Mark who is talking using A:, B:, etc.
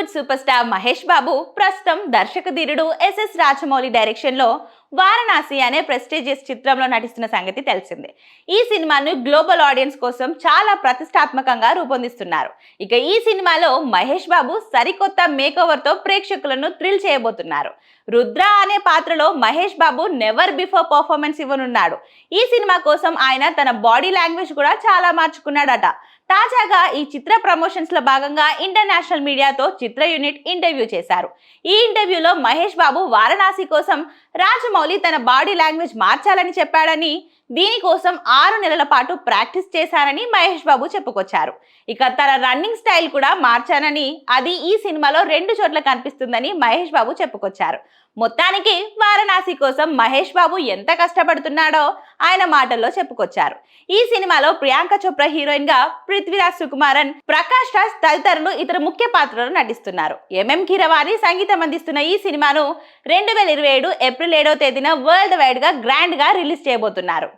A: Tollywood super star Mahesh Babu ప్రస్తుతం దర్శక ధీరుడు ఎస్ఎస్ రాజమౌళి డైరెక్షన్లో వారణాసి అనే ప్రెస్టీజియస్ చిత్రంలో నటిస్తున్న సంగతి తెలిసిందే. ఈ సినిమాను గ్లోబల్ ఆడియన్స్ కోసం చాలా ప్రతిష్టాత్మకంగా రూపొందిస్తున్నారు. ఇక ఈ సినిమాలో మహేష్ బాబు సరికొత్త మేకోవర్తో ప్రేక్షకులను థ్రిల్ చేయబోతున్నారు. రుద్ర అనే పాత్రలో Mahesh Babu never before performance ఇవ్వనున్నాడు. ఈ సినిమా కోసం ఆయన తన బాడీ లాంగ్వేజ్ కూడా చాలా మార్చుకున్నాడట. తాజాగా ఈ చిత్ర ప్రమోషన్స్లో భాగంగా ఇంటర్నేషనల్ మీడియాతో చిత్ర యూనిట్ ఇంటర్వ్యూ చేశారు. ఈ ఇంటర్వ్యూలో మహేష్ బాబు వారణాసి కోసం రాజమౌళి తన బాడీ లాంగ్వేజ్ మార్చాలని చెప్పాడని దీనికోసం ఆరు నెలల పాటు ప్రాక్టీస్ చేశారని మహేష్ బాబు చెప్పుకొచ్చారు. ఇక తన రన్నింగ్ స్టైల్ కూడా మార్చానని అది ఈ సినిమాలో రెండు చోట్ల కనిపిస్తుందని మహేష్ బాబు చెప్పుకొచ్చారు. మొత్తానికి వారణాసి కోసం మహేష్ బాబు ఎంత కష్టపడుతున్నాడో ఆయన మాటల్లో చెప్పుకొచ్చారు. ఈ సినిమాలో ప్రియాంక చోప్రా హీరోయిన్గా పృథ్వీరాజ్ సుకుమారన్ ప్రకాష్ రాజ్ తదితరులు ఇతర ముఖ్య పాత్రలు నటిస్తున్నారు. ఎంఎం కీరవాణి సంగీతం అందిస్తున్న ఈ సినిమాను రెండు వేల ఇరవై ఏడు ఏప్రిల్ ఏడవ తేదీన వరల్డ్ వైడ్గా గ్రాండ్గా రిలీజ్ చేయబోతున్నారు.